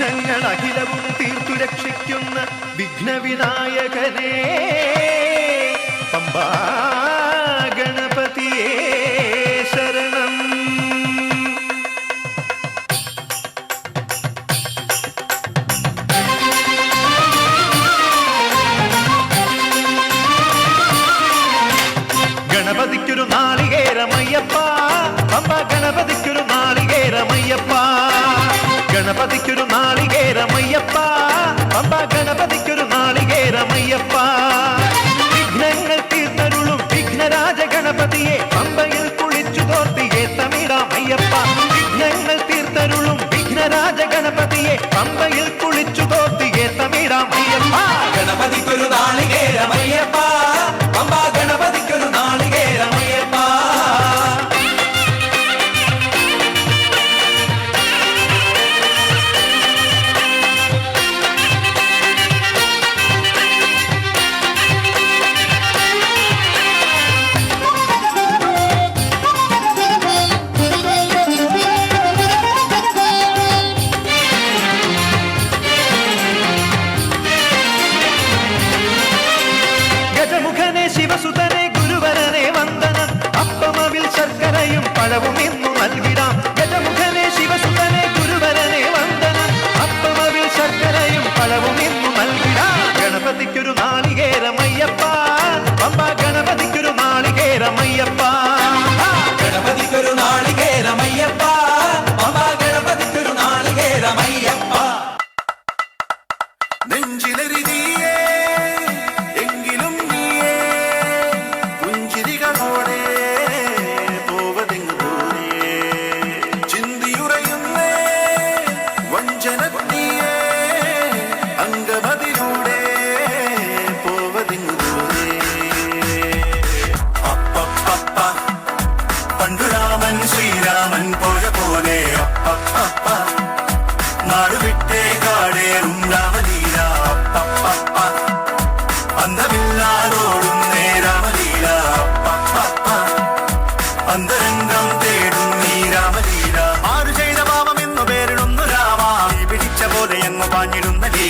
വിഘ്നങ്ങൾ അഖിലവും തീർത്തു രക്ഷിക്കുന്ന വിഘ്നവിനായകനേ. പമ്പാ கணபதிக்கு ஒரு மாளிகை ரமையப்பா விக்னங்கள் தீர்த்தருளும் விக்னராஜ கணபதியே பம்பையில் குளிச்சு தோர்த்தி ஏத்தமிடாம் ஐயப்பா விக்னங்கள் தீர்த்தருளும் விக்னராஜ கணபதியே பம்பையில் குளிச்சு தோர்த்தி ஏத்தமிடாம்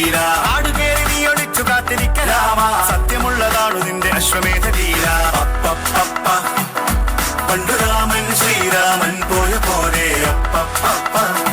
പാഞ്ഞിടുന്ന ലീല നീ ഒളിച്ചു കാത്തിരിക്ക രാമ. സത്യമുള്ളതാണു നിന്റെ അശ്വമേധ ലീല അപ്പപ്പപ്പ. പണ്ടു രാമൻ ശ്രീരാമൻ പോയ പോലെ. അപ്പപ്പപ്പ.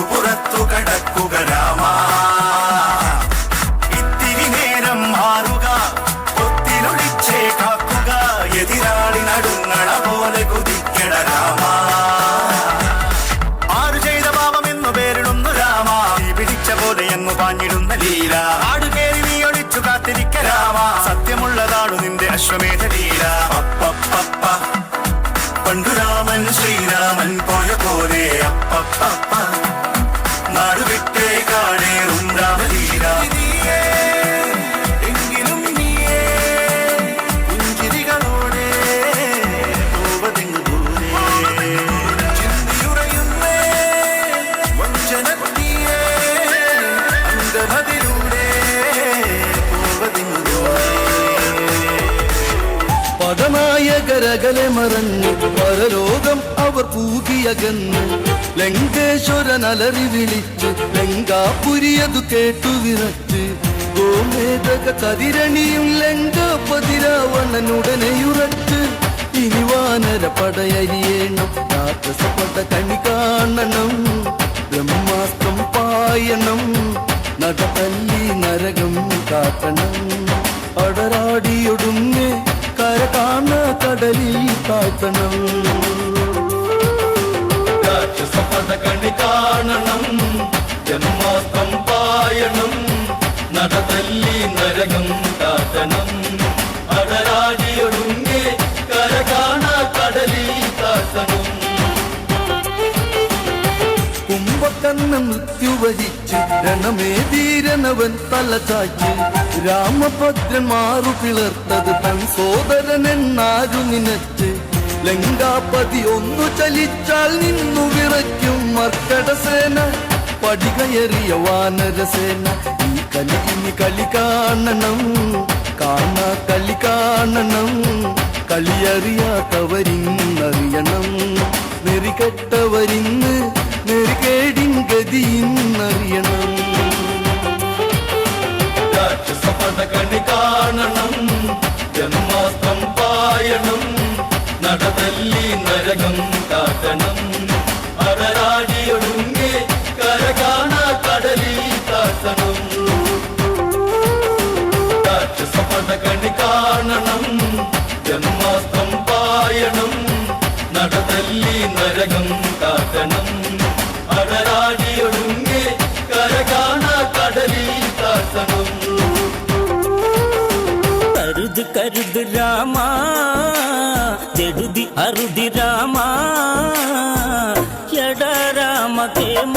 പുറത്തു കടക്കുക രാമ. ഇത്തിരി നേരം മാറുക ഒത്തിലൊളിച്ചേ കാക്കുക എതിരാളി നടുങ്ങണ പോലെ കുതിക്കട രാമ. ആരു ചെയ്ത പാപം എന്നു പേരിടുന്നു രാമ. തീ പിടിച്ച പോലെ എന്ന് പാഞ്ഞിടുന്ന ലീല. ആടുകേറി നീ ഒളിച്ചു കാത്തിരിക്ക രാമ. സത്യമുള്ളതാണു നിന്റെ അശ്വമേധ ലീല. അപ്പപ്പപ്പ. പണ്ടു രാമൻ ശ്രീരാമൻ പോയ പോലെ അപ്പപ്പപ്പ. പദനായകരകലെ മറഞ്ഞു. പരലോകം അവർ പൂകിയകന്നു. ലങ്കേശ്വരൻ അലറി വിളിച്ച് ലങ്കാപുരിയതു കേട്ടു വിറച്ച്. ഗോമേതക കതിരണിയും ലങ്കാപതിരാവണനുടനെയുറച്ച്. ഇനി വാനര പടയരിയേണം. രാക്ഷസപട കണി കാണണം. ബ്രഹ്മാസ്ത്രം പായണം. നടതല്ലി നരകം കാട്ടണം. അടരാടിയൊടുങ്ങെ കര കാണ കടലിൽ താഴ്ത്തണം രാക്ഷസപട കണി കാണണം ജന്മാസ്തം പായണം നടതല്ലി നരകം കാട്ടണം. അടരാടിയൊടുങ്ങി കര കാണ കടലിൽ താഴ്ത്തണം മൃത്യുവരിച്ച് രണമേ ധീരനവൻ തല രാമഭദ്രൻ മാറു പിളർത്തത് തൻ സോദരൻ എന്നാരു നിനച്ച്. ലങ്കാപതി ഒന്നു ചലിച്ചാൽ നിന്നു വിറയ്ക്കും മർക്കടസേന. പടികയറിയ വാനരസേന ഈ കലി ഇനി കളി കാണണം. കാണ കളി കാണണം. കളിയറിയാത്തവരിന്നറിയണം. നെറികെട്ടവരിന്ന് നെറികേടിൻ ഗതിയിന്നറിയണം രാക്ഷസപട കണി കാണണം. ജന്മാസ്ത്രം പായണം. നടതല്ലി നരകം കാട്ടണം. കരുത് രാമ ജടുതി അറുതി രാമ എട രാമ കേമ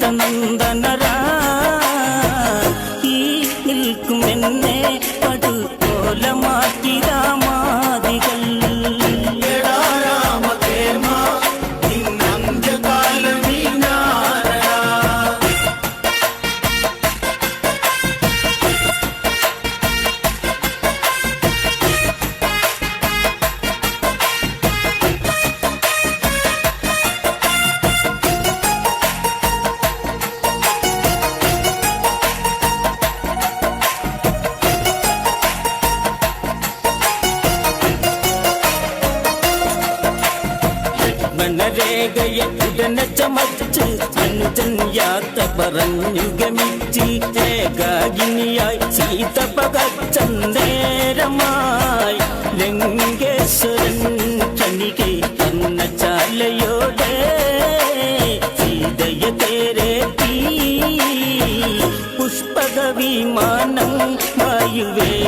ദശരഥ നന്ദനരാ ഈ നിൽക്കും എന്നെ പടു പോലെ മാറ്റി യാത്ര പറഞ്ഞു ഗമിച്ചി ഏകാഗിനിയായി സീത പകച്ചേരമായി ലങ്കേശ്വരൻ കണികെ തന്ന ചാലയോടെ സീതയെ തേരെത്തി പുഷ്പക വിമാനം വായുവേഗേ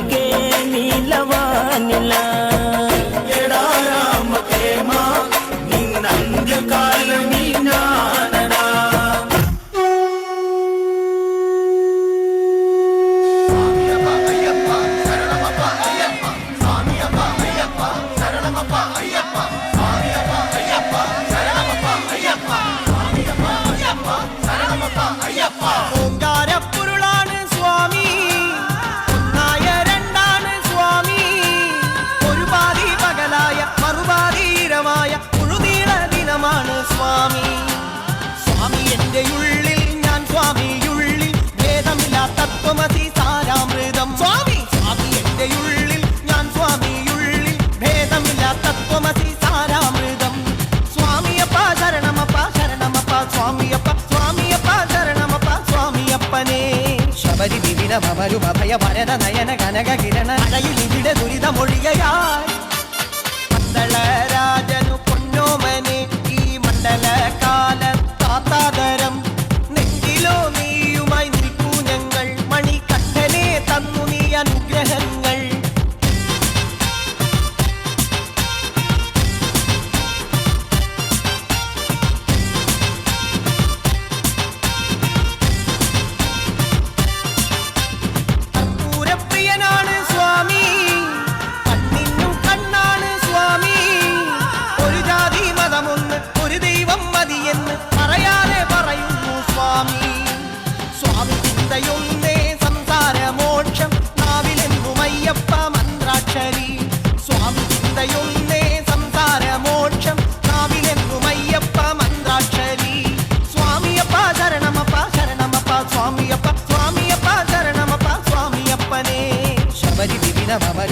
തത്വമതി സാരാമൃതം. സ്വാമി! സ്വാമി എന്റെ ഉള്ളിൽ ഞാൻ സ്വാമിയുള്ളിൽ ഭേദമില്ലാ തത്വമതി സാരാമൃതം. സ്വാമിയപ്പ ശരണമപ്പ ശരണമപ്പ സ്വാമിയപ്പ സ്വാമിയപ്പ ശരണമപ്പ സ്വാമിയപ്പനേ. ശബരി വിവിധ ഭവരുഭയ ഭരത നയന കനക കിരണ അഴയിൽ ഇവിടെ ദുരിതമൊഴികയായി.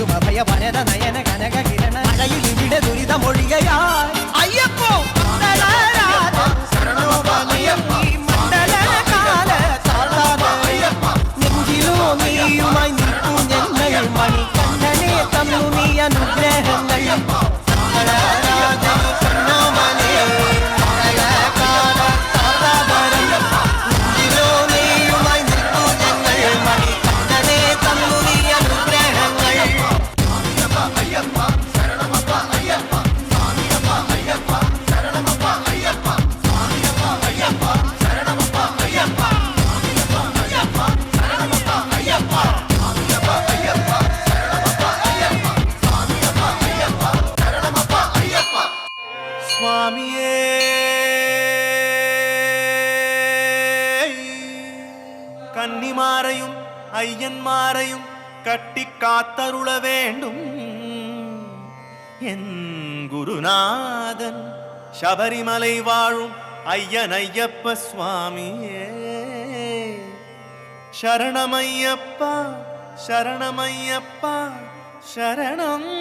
ദിനമവരും അഭയ വരദ നയന കനക കിരണ മഴയിൽ ഇവിടെ ദുരിതമൊഴികയായി അയ്യപ്പോ നെഞ്ചിലോ നീയുമായി നിൽക്കും ഞങ്ങൾ മണികണ്ഠനെ തന്നു கட்டி காத்தருள வேண்டும். என் குருநாதன் சபரிமலை வாழும் ஐயன் ஐயப்ப சுவாமியே. சரணமையப்பா சரணமையப்பா சரணம்.